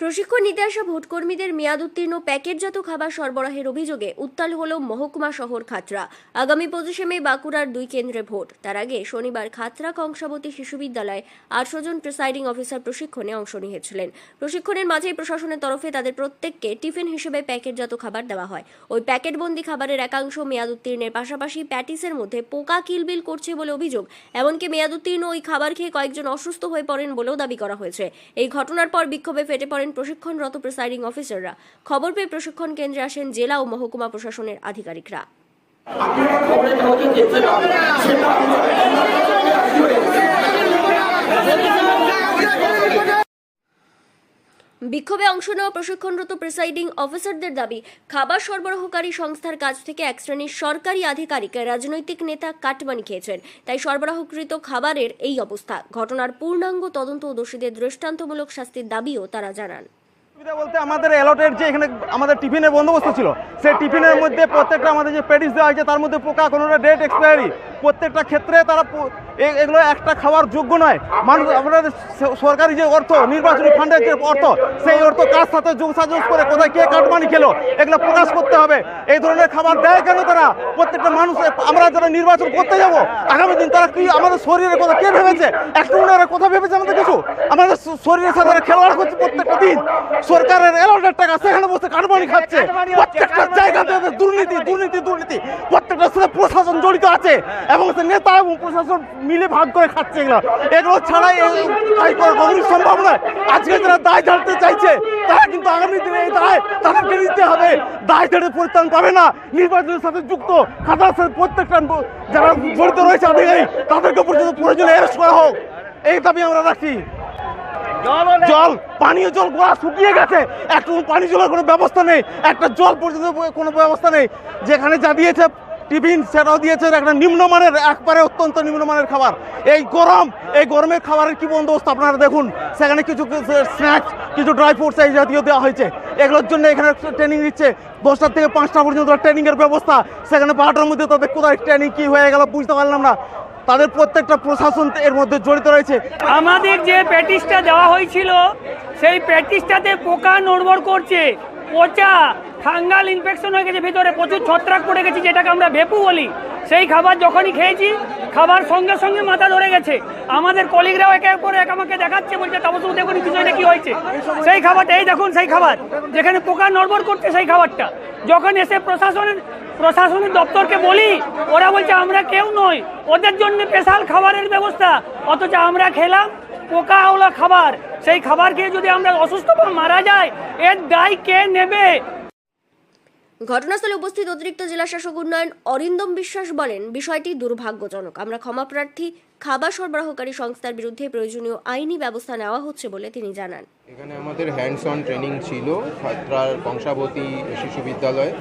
প্রশিক্ষণ নিতে আসা ভোটকর্মীদের মেয়াদ উত্তীর্ণ প্যাকেটজাত খাবার সরবরাহের অভিযোগে উত্তাল হল মহকুমা শহর খাতড়া। আগামী পঁচিশে মে বাঁকুড়ার দুই কেন্দ্রে ভোট। তার আগে শনিবার খাতড়া কংসাবতী শিশু বিদ্যালয়ে আটশো জন প্রিসাইডিং অফিসার প্রশিক্ষণে অংশ নিয়েছিলেন। প্রশিক্ষণের মাঝেই প্রশাসনের তরফে তাদের প্রত্যেককে টিফিন হিসেবে প্যাকেটজাত খাবার দেওয়া হয়। ওই প্যাকেটবন্দি খাবারের একাংশ মেয়াদ উত্তীর্ণের পাশাপাশি প্যাটিসের মধ্যে পোকা কিলবিল করছে বলে অভিযোগ। এমনকি মেয়াদ উত্তীর্ণ ওই খাবার খেয়ে কয়েকজন অসুস্থ হয়ে পড়েন বলেও দাবি করা হয়েছে। এই ঘটনার পর বিক্ষোভে ফেটে পড়েন প্রশিক্ষণরত প্রিসাইডিং অফিসাররা খবর পেয়ে প্রশিক্ষণ কেন্দ্রে আসেন জেলা ও মহকুমা প্রশাসনের আধিকারিকরা। আপনারা খবরের কাগজে দেখছিলাম সেটা বিক্ষোভে অংশ নেওয়া প্রশিক্ষণরত প্রিসাইডিং অফিসারদের দাবি, খাবার সরবরাহকারী সংস্থার কাছ থেকে এক শ্রেণির সরকারি আধিকারিক রাজনৈতিক নেতা কাটমানি খেয়েছেন। তাই সরবরাহকৃত খাবারের এই অবস্থা। ঘটনার পূর্ণাঙ্গ তদন্ত ও দোষীদের দৃষ্টান্তমূলক শাস্তির দাবিও তারা জানান। সুবিধা বলতে আমাদের অ্যালটের যে এখানে আমাদের টিফিনের বন্দোবস্ত ছিল সেই টিফিনের মধ্যে প্রত্যেকটা আমাদের যে পেডিস দেওয়া হয়েছে, তার মধ্যে পোকা কোনোটা ডেট এক্সপায়ারি প্রত্যেকটা ক্ষেত্রে তারা এগুলো একটা খাওয়ার যোগ্য নয়। মানুষ, আপনাদের সরকারি যে অর্থ, নির্বাচনী ফান্ডের যে অর্থ, সেই অর্থ কার সাথে যোগ সাজস করে কোথায় কে কাটমানি খেলো, এগুলো প্রকাশ করতে হবে। এই ধরনের খাবার দেয় কেন তারা? প্রত্যেকটা মানুষ, আমরা যারা নির্বাচন করতে যাব, আগামী দিন তারা কি আমাদের শরীরের কথা কে ভেবেছে? একটু কথা ভেবেছে আমাদের কিছু? আমাদের শরীরের সাথে খেলোয়াড় করছে প্রত্যেকটা দিন। সরকারের এলাউডের টাকা সেখানে বসে কাটমানি খাচ্ছে। প্রত্যেকটা জায়গাতে দুর্নীতি দুর্নীতি দুর্নীতি। প্রত্যেকটা সাথে প্রশাসন জড়িত আছে এবং সে নেতা এবং প্রশাসন মিলে ভাগ করে খাচ্ছে এগুলো। এগুলো ছাড়াই করা কখনোই সম্ভব নয় আজকে যারা দায় ঝাড়তে চাইছে তারা কিন্তু আগামী দিনে এই দায় তাদেরকে নিতে হবে। দায় ঝাড়ে পরিত্রাণ পাবে না। নির্বাচনের সাথে যুক্ত খাতার সাথে প্রত্যেকটা যারা জড়িত রয়েছে আধিকারিক তাদেরকে পর্যন্ত প্রয়োজনে অ্যারেস্ট করা হোক। এই দাবি আমরা রাখছি জল পানীয় জল গোড়া শুকিয়ে গেছে। একটু পানি জলের কোনো ব্যবস্থা নেই। একটা জল পর্যন্ত কোনো ব্যবস্থা নেই। যেখানে যা দিয়েছে টিফিন, সেটাও দিয়েছে। একটা নিম্নমানের, একবারে অত্যন্ত নিম্নমানের খাবার। এই গরম, এই গরমের খাবারের কি বন্দোবস্ত আপনারা দেখুন। সেখানে কিছু স্ন্যাক্স কিছু ড্রাই ফ্রুটস এই জাতীয় দেওয়া হয়েছে। এগুলোর জন্য এখানে ট্রেনিং দিচ্ছে দশটার থেকে পাঁচটা পর্যন্ত ট্রেনিংয়ের ব্যবস্থা। সেখানে বারোটার মধ্যে তাদের কোথায় ট্রেনিং কি হয়ে গেল বুঝতে পারলাম না। তাদের প্রত্যেকটা প্রশাসন এর মধ্যে জড়িত রয়েছে। আমাদের যে প্যাটিসটা দেওয়া হয়েছিল, সেই প্যাটিসটাতে পোকা নড়বড় করছে। পচা ফাঙ্গাল ইনফেকশন হয়ে গেছে, ভিতরে প্রচুর ছত্রাক পড়ে গেছে, যেটাকে আমরা ভেপু বলি। সেই খাবার যখনই খেয়েছি, খাবার সঙ্গে সঙ্গে মাথা ধরে গেছে। আমাদের কলিগরাও একের পর এক আমাকে দেখাচ্ছে, বলছে তবু দেখুন বিষয়টা কি হয়েছে? সেই খাবারটা, এই দেখুন, সেই খাবার। যেখানে পোকা নড়বড় করছে, সেই খাবারটা। যখন এসে প্রশাসনের প্রশাসনের দপ্তরকে বলি ওরা বলছে আমরা কেউ নই। ওদের জন্য স্পেশাল খাবারের ব্যবস্থা। অথচ আমরা খেলাম পোকা আওলা খাবার। সেই খাবার খেয়ে যদি আমরা অসুস্থ বা মারা যাই এর দায় কে নেবে? ঘটনাস্থলে উপস্থিত অতিরিক্ত জেলা শাসক উন্নয়ন অরিন্দম বিশ্বাস বলেন বিষয়টি দুর্ভাগ্যজনক। আমরা ক্ষমা প্রার্থী খাবার সরবরাহকারী সংস্থার বিরুদ্ধে প্রয়োজনীয় আইনি ব্যবস্থা নেওয়া হচ্ছে বলে তিনি জানান। এখানে আমাদের হ্যান্ডস অন ট্রেনিং ছিল ছাত্রার কংসাবতী শিশু বিদ্যালয়ে।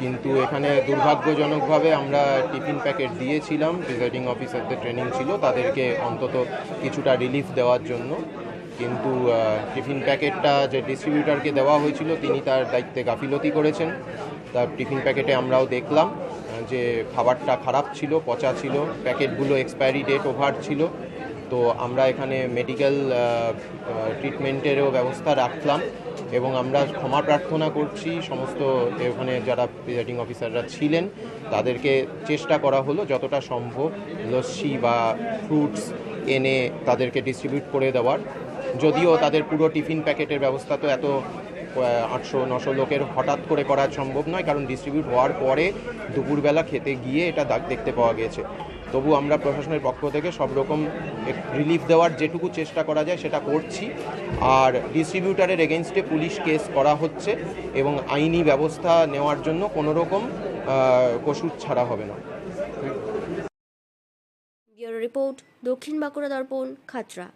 কিন্তু এখানে দুর্ভাগ্যজনকভাবে আমরা টিফিন প্যাকেট দিয়েছিলাম। প্রিজাইডিং অফিসারদের ট্রেনিং ছিল, তাদেরকে অন্তত কিছুটা রিলিফ দেওয়ার জন্য। কিন্তু টিফিন প্যাকেটটা যে ডিস্ট্রিবিউটারকে দেওয়া হয়েছিল, তিনি তার দায়িত্বে গাফিলতি করেছেন। তার টিফিন প্যাকেটে আমরাও দেখলাম যে খাবারটা খারাপ ছিল, পচা ছিল, প্যাকেটগুলো এক্সপায়ারি ডেট ওভার ছিল। তো আমরা এখানে মেডিকেল ট্রিটমেন্টেরও ব্যবস্থা রাখলাম এবং আমরা ক্ষমা প্রার্থনা করছি। সমস্ত ওখানে যারা প্রিজাইডিং অফিসাররা ছিলেন, তাদেরকে চেষ্টা করা হলো যতটা সম্ভব লস্যি বা ফ্রুটস এনে তাদেরকে ডিস্ট্রিবিউট করে দেওয়ার। যদিও তাদের পুরো টিফিন প্যাকেটের ব্যবস্থা তো এত আটশো, নশো লোকের হঠাৎ করে করা সম্ভব নয়, কারণ ডিস্ট্রিবিউট হওয়ার পরে দুপুরবেলা খেতে গিয়ে এটা দাগ দেখতে পাওয়া গেছে তবু আমরা প্রশাসনের পক্ষ থেকে সব রকম রিলিফ দেওয়ার যেটুকু চেষ্টা করা যায় সেটা করছি। আর ডিস্ট্রিবিউটারের এগেনস্টে পুলিশ কেস করা হচ্ছে এবং আইনি ব্যবস্থা নেওয়ার জন্য কোনো রকম কসুর ছাড়া হবে না। রিপোর্ট দক্ষিণ বাঁকুড়া দর্পণ, খাতড়া।